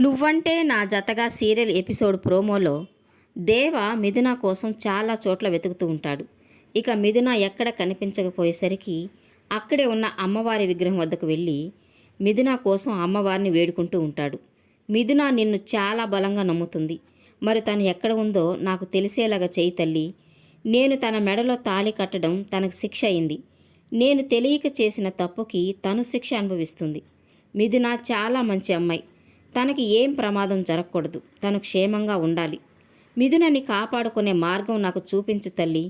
నువ్వంటే నా జతగా సీరియల్ ఎపిసోడ్ ప్రోమోలో దేవ మిథున కోసం చాలా చోట్ల వెతుకుతూ ఉంటాడు. ఇక మిథున ఎక్కడ కనిపించకపోయేసరికి అక్కడే ఉన్న అమ్మవారి విగ్రహం వద్దకు వెళ్ళి మిథున కోసం అమ్మవారిని వేడుకుంటూ ఉంటాడు. మిథున నిన్ను చాలా బలంగా నమ్ముతుంది. మరి తను ఎక్కడ ఉందో నాకు తెలిసేలాగా చేయి తల్లి. నేను తన మెడలో తాళి కట్టడం తనకు శిక్ష అయింది. నేను తెలియక చేసిన తప్పుకి తను శిక్ష అనుభవిస్తుంది. మిథున చాలా మంచి అమ్మాయి. తనకి ఏం ప్రమాదం జరగకూడదు. తను క్షేమంగా ఉండాలి. మిథునని కాపాడుకునే మార్గం నాకు చూపించు తల్లి.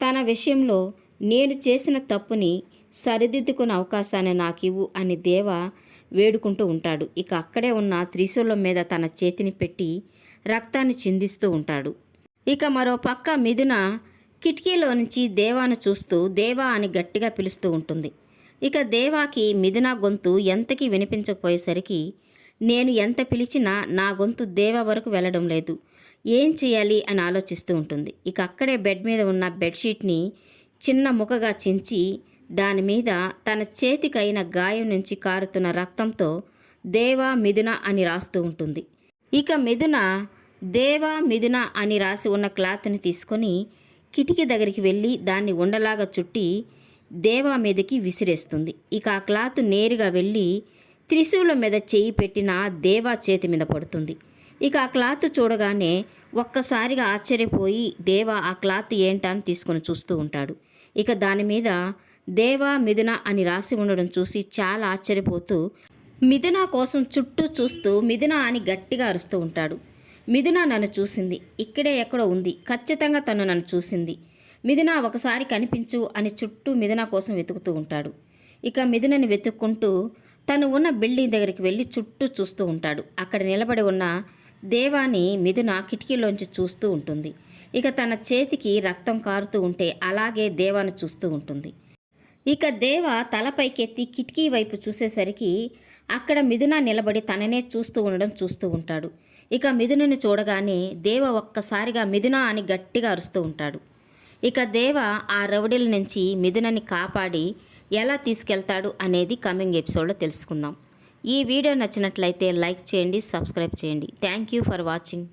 తన విషయంలో నేను చేసిన తప్పుని సరిదిద్దుకునే అవకాశాన్ని నాకివ్వు అని దేవ వేడుకుంటూ ఉంటాడు. ఇక అక్కడే ఉన్న త్రిశూలం మీద తన చేతిని పెట్టి రక్తాన్ని చిందిస్తూ ఉంటాడు. ఇక మరో పక్క మిథున కిటికీలో నుంచి దేవాను చూస్తూ దేవా అని గట్టిగా పిలుస్తూ ఉంటుంది. ఇక దేవాకి మిథున గొంతు ఎంతకీ వినిపించకపోయేసరికి నేను ఎంత పిలిచినా నా గొంతు దేవ వరకు వెళ్ళడం లేదు. ఏం చేయాలి అని ఆలోచిస్తూ ఉంటుంది. ఇక అక్కడే బెడ్ మీద ఉన్న బెడ్షీట్ని చిన్న ముఖగా చించి దాని మీద తన చేతికైన గాయం నుంచి కారుతున్న రక్తంతో దేవా మిథున అని రాస్తూ ఉంటుంది. ఇక మిథున దేవా మిథున అని రాసి ఉన్న క్లాత్ని తీసుకొని కిటికీ దగ్గరికి వెళ్ళి దాన్ని ఉండలాగా చుట్టి దేవా మీదకి విసిరేస్తుంది. ఇక ఆ క్లాత్ నేరుగా వెళ్ళి త్రిశూలం మీద చేయి పెట్టిన దేవా చేతి మీద పడుతుంది. ఇక ఆ క్లాత్ చూడగానే ఒక్కసారిగా ఆశ్చర్యపోయి దేవా ఆ క్లాత్ ఏంటా అని తీసుకొని చూస్తూ ఉంటాడు. ఇక దాని మీద దేవా మిథున అని రాసి ఉండడం చూసి చాలా ఆశ్చర్యపోతూ మిథున కోసం చుట్టూ చూస్తూ మిథున అని గట్టిగా అరుస్తూ ఉంటాడు. మిథున నన్ను చూసింది. ఇక్కడే ఎక్కడో ఉంది. ఖచ్చితంగా తను నన్ను చూసింది. మిథున ఒకసారి కనిపించు అని చుట్టూ మిథున కోసం వెతుకుతూ ఉంటాడు. ఇక మిథునని వెతుక్కుంటూ తను ఉన్న బిల్డింగ్ దగ్గరికి వెళ్ళి చుట్టూ చూస్తూ ఉంటాడు. అక్కడ నిలబడి ఉన్న దేవాని మిథున కిటికీలోంచి చూస్తూ ఉంటుంది. ఇక తన చేతికి రక్తం కారుతూ ఉంటే అలాగే దేవాను చూస్తూ ఉంటుంది. ఇక దేవ తలపైకెత్తి కిటికీ వైపు చూసేసరికి అక్కడ మిథున నిలబడి తననే చూస్తూ ఉండడం చూస్తూ ఉంటాడు. ఇక మిథునని చూడగానే దేవ ఒక్కసారిగా మిథున అని గట్టిగా అరుస్తూ ఉంటాడు. ఇక దేవ ఆ రౌడీల నుంచి మిథునని కాపాడి ఎలా తీసుకెళ్తాడు అనేది కమింగ్ ఎపిసోడ్లో తెలుసుకుందాం. ఈ వీడియో నచ్చినట్లయితే లైక్ చేయండి సబ్స్క్రైబ్ చేయండి. Thank you for watching